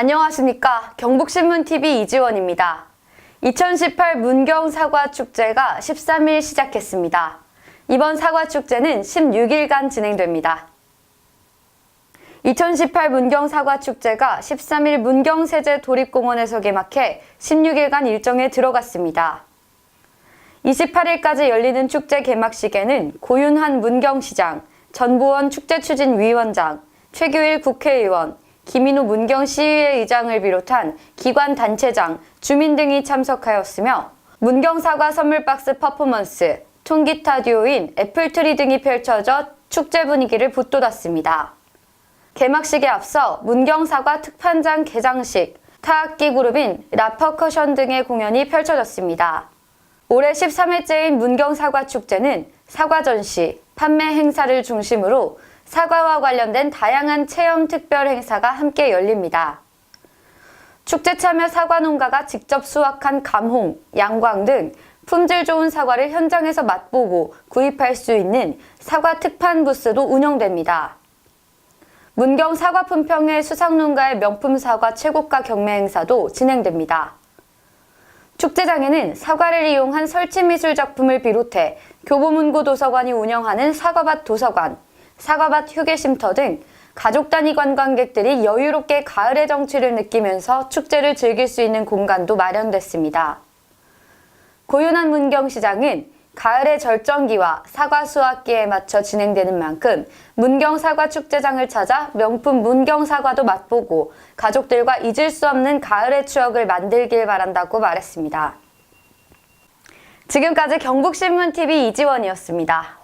안녕하십니까. 경북신문TV 이지원입니다. 2018 문경 사과 축제가 13일 시작했습니다. 이번 사과 축제는 16일간 진행됩니다. 2018 문경 사과 축제가 13일 문경 세제 도립공원에서 개막해 16일간 일정에 들어갔습니다. 28일까지 열리는 축제 개막식에는 고윤한 문경시장, 전보원 축제추진위원장, 최규일 국회의원, 김인호 문경시의회 의장을 비롯한 기관 단체장, 주민 등이 참석하였으며 문경 사과 선물박스 퍼포먼스, 통기타 듀오인 애플트리 등이 펼쳐져 축제 분위기를 북돋았습니다. 개막식에 앞서 문경 사과 특판장 개장식, 타악기 그룹인 라퍼커션 등의 공연이 펼쳐졌습니다. 올해 13회째인 문경 사과 축제는 사과 전시, 판매 행사를 중심으로 사과와 관련된 다양한 체험 특별 행사가 함께 열립니다. 축제 참여 사과 농가가 직접 수확한 감홍, 양광 등 품질 좋은 사과를 현장에서 맛보고 구입할 수 있는 사과 특판 부스도 운영됩니다. 문경 사과 품평회 수상농가의 명품 사과 최고가 경매 행사도 진행됩니다. 축제장에는 사과를 이용한 설치 미술 작품을 비롯해 교보문고 도서관이 운영하는 사과밭 도서관, 사과밭 휴게 쉼터 등 가족 단위 관광객들이 여유롭게 가을의 정취를 느끼면서 축제를 즐길 수 있는 공간도 마련됐습니다. 고윤한 문경시장은 가을의 절정기와 사과 수확기에 맞춰 진행되는 만큼 문경 사과 축제장을 찾아 명품 문경 사과도 맛보고 가족들과 잊을 수 없는 가을의 추억을 만들길 바란다고 말했습니다. 지금까지 경북신문TV 이지원이었습니다.